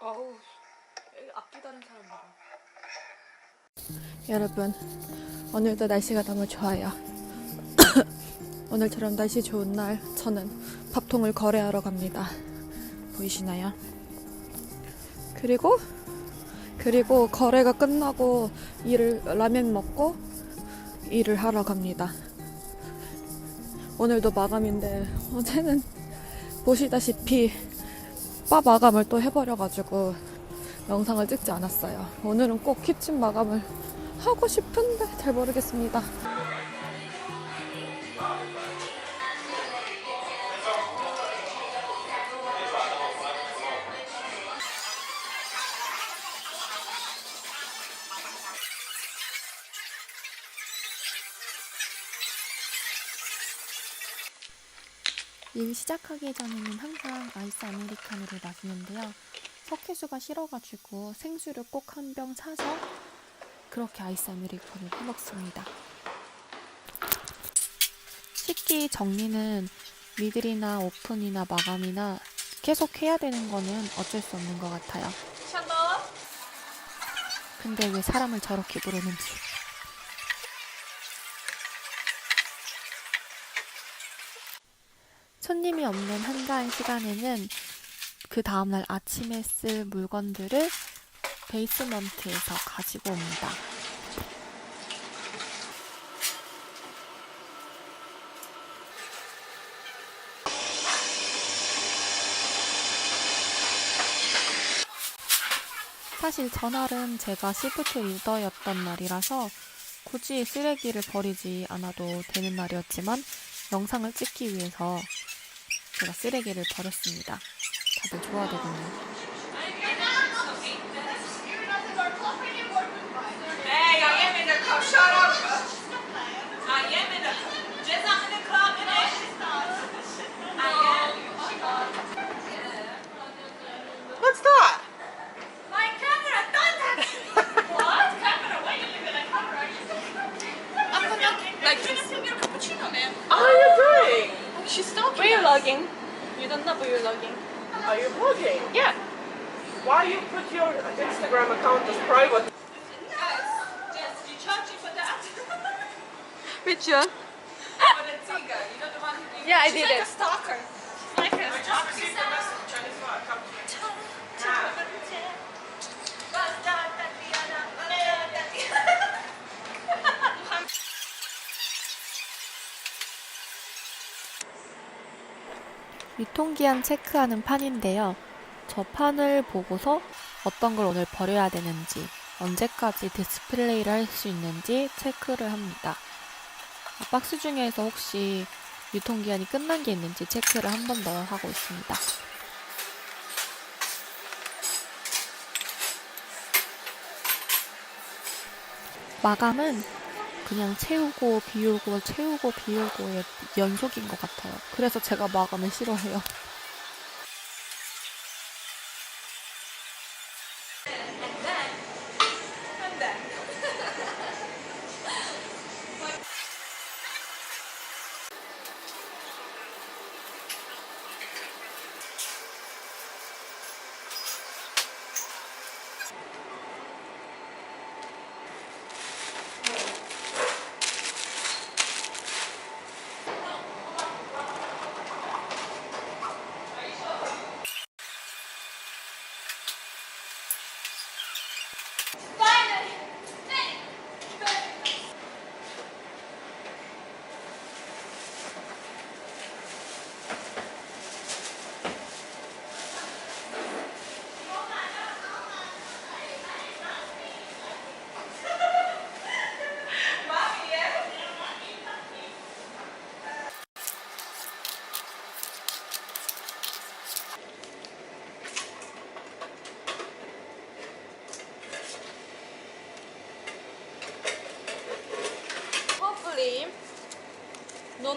어우 악기 다른 사람이다 여러분 오늘도 날씨가 너무 좋아요 오늘처럼 날씨 좋은 날 저는 밥통을 거래하러 갑니다 보이시나요? 그리고 그리고 거래가 끝나고 일을 라면 먹고 일을 하러 갑니다. 오늘도 마감인데 어제는 보시다시피 바 마감을 또 해버려가지고 영상을 찍지 않았어요. 오늘은 꼭 키친 마감을 하고 싶은데 잘 모르겠습니다. 일 시작하기 전에는 항상 아이스 아메리카노를 마시는데요. 석회수가 싫어가지고 생수를 꼭 한 병 사서 그렇게 아이스 아메리카노를 해먹습니다. 식기 정리는 미들이나 오픈이나 마감이나 계속 해야 되는 거는 어쩔 수 없는 것 같아요. 근데 왜 사람을 저렇게 부르는지. 손님이 없는 한가한 시간에는 그 다음날 아침에 쓸 물건들을 베이스먼트에서 가지고 옵니다. 사실 전날은 제가 시프트 리더였던 날이라서 굳이 쓰레기를 버리지 않아도 되는 날이었지만 영상을 찍기 위해서 제가 쓰레기를 버렸습니다. 다들 좋아하더군요. don't know, but you're logging. Are you blogging? Yeah. Why you put your Instagram account as private? Yes. Picture. yeah, I did it. Like a stalker. Like a stalker. 유통기한 체크하는 판인데요. 저 판을 보고서 어떤 걸 오늘 버려야 되는지, 언제까지 디스플레이를 할 수 있는지 체크를 합니다. 아, 박스 중에서 혹시 유통기한이 끝난 게 있는지 체크를 한 번 더 하고 있습니다. 마감은 그냥 채우고 비우고 채우고 비우고의 연속인 것 같아요. 그래서 제가 마감을 싫어해요.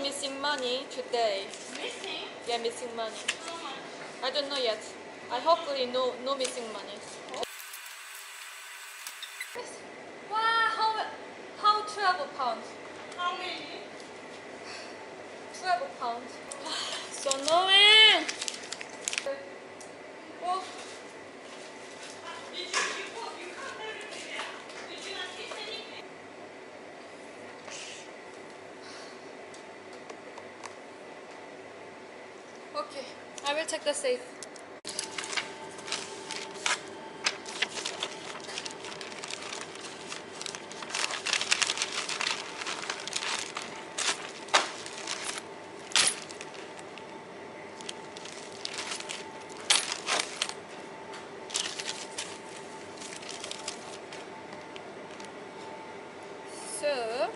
Missing money today. Missing? Yeah, missing money. I don't know yet. I hopefully no no missing money. Wow, how how twelve pounds? How many? Twelve pounds. so annoying. Oh. Did you, you, you can't Did you not taste anything? Okay, I will check the safe. So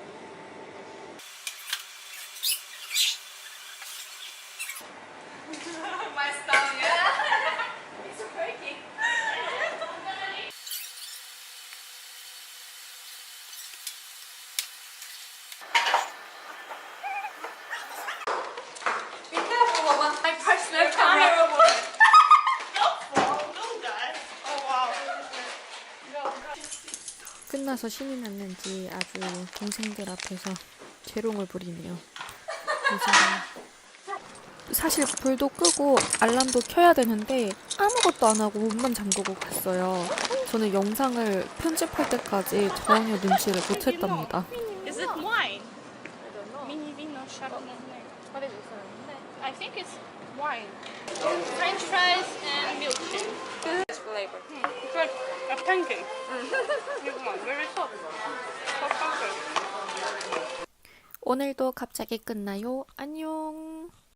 끝나서 신이 났는지 아주 동생들 앞에서 재롱을 부리네요. 사실 불도 끄고 알람도 켜야 되는데 아무것도 안 하고 문만 잠그고 갔어요. 저는 영상을 편집할 때까지 전혀 눈치를 못 챘답니다. Wine. French fries and milkshake. Flavor. It's like a pancake. One, very soft. Soft pancake. 오늘도 갑자기 끝나요. 안녕.